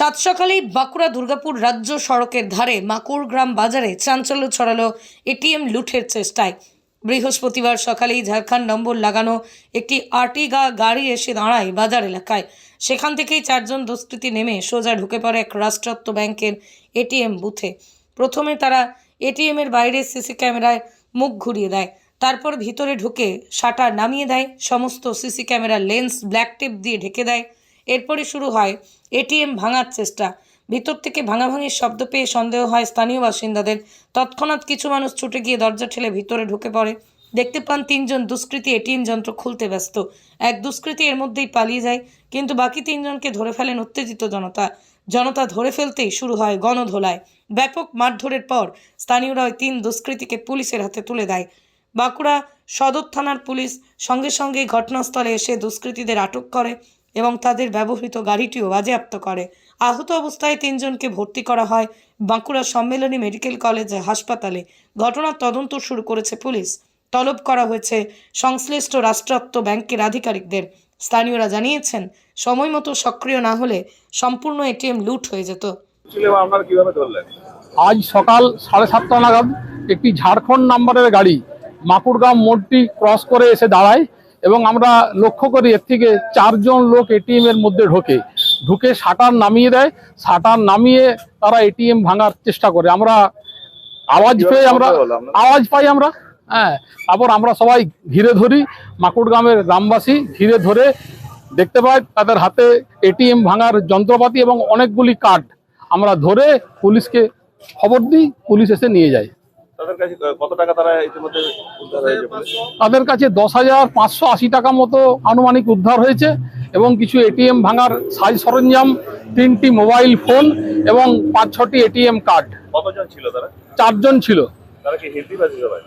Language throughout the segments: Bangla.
সাত সকালেই বাঁকুড়া দুর্গাপুর রাজ্য সড়কের ধারে মাকুর গ্রাম বাজারে চাঞ্চল্য ছড়ালো এটিএম লুঠের চেষ্টায়। বৃহস্পতিবার সকালেই ঝাড়খণ্ড নম্বর লাগানো একটি আর্টিগা গাড়ি এসে দাঁড়ায় বাজার এলাকায়। সেখান থেকেই চারজন দুষ্কৃতী নেমে সোজা ঢুকে পড়ে এক রাষ্ট্রায়ত্ত ব্যাংকের এটিএম বুথে। প্রথমে তারা এটিএমের বাইরে সিসি ক্যামেরায় মুখ ঘুরিয়ে দেয়, তারপর ভিতরে ঢুকে শাটার নামিয়ে দেয়, সমস্ত সিসি ক্যামেরার লেন্স, ব্ল্যাক টেপ দিয়ে ঢেকে দেয় এরপরে শুরু হয় এটিএম ভাঙার চেষ্টা। ভিতর থেকে ভাঙাভাঙির শব্দ পেয়ে সন্দেহ হয় স্থানীয় বাসিন্দাদের। তৎক্ষণাৎ কিছু মানুষ ছুটে গিয়ে দরজা ঠেলে ভিতরে ঢুকে পড়ে। দেখতে পান তিনজন দুষ্কৃতী এটিএম যন্ত্র খুলতে ব্যস্ত। এক দুষ্কৃতী এর মধ্যেই পালিয়ে যায়, কিন্তু বাকি তিনজনকে ধরে ফেলেন উত্তেজিত জনতা। জনতা ধরে ফেলতেই শুরু হয় গণধোলায় ব্যাপক মারধরের পর স্থানীয়রা ওই তিন দুষ্কৃতীকে পুলিশের হাতে তুলে দেয়। বাঁকুড়া সদর থানার পুলিশ সঙ্গে সঙ্গে ঘটনাস্থলে এসে দুষ্কৃতীদের আটক করে। এবং তাদের ব্যবহৃত গাড়িটিও বাজেয়াপ্ত করে। আহত অবস্থায় তিনজনকে ভর্তি করা হয় বাঁকুড়া সম্মেলনী মেডিকেল কলেজ হাসপাতালে। ঘটনার তদন্ত শুরু করেছে পুলিশ। তলব করা হয়েছে সংশ্লিষ্ট রাষ্ট্রায়ত্ত ব্যাংকের আধিকারিকদের। স্থানীয়রা জানিয়েছেন সময় মতো সক্রিয় না হলে সম্পূর্ণ এটিএম লুট হয়ে যেত। আজ সকাল সাড়ে সাতটা নাগাদ একটি ঝাড়খণ্ড নাম্বারের গাড়ি মাকুড়গাঁও মোড়টি ক্রস করে এসে দাঁড়ায়। এবং আমরা লক্ষ্য করি এর থেকে চারজন লোক এটিএম এর মধ্যে ঢোকে। ঢুকে শাটার নামিয়ে দেয়। শাটার নামিয়ে তারা এটিএম ভাঙার চেষ্টা করে। আমরা আওয়াজ পেয়ে আমরা? আওয়াজ পাই আমরা। হ্যাঁ তারপর আমরা সবাই ঘিরে ধরি। মাকুড়গ্রামের গ্রামবাসী ঘিরে ধরে দেখতে পাই তাদের হাতে এটিএম ভাঙার যন্ত্রপাতি এবং অনেকগুলি কার্ড। আমরা ধরে পুলিশকে খবর দিই পুলিশ এসে নিয়ে যায়। তাদের কাছে কত টাকা তারা ইতিমধ্যে উদ্ধার হয়েছে তাদের কাছে দশ হাজার পাঁচশো আশি টাকা মতো আনুমানিক উদ্ধার হয়েছে এবং কিছু এটিএম ভাঙার সাজ সরঞ্জাম তিনটি মোবাইল ফোন এবং পাঁচ ছটি এটিএম কার্ড। কতজন ছিল তারা? চারজন ছিল।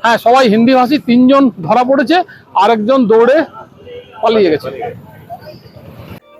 হ্যাঁ সবাই হিন্দি ভাষী তিনজন ধরা পড়েছে আরেকজন দৌড়ে পালিয়ে গেছে।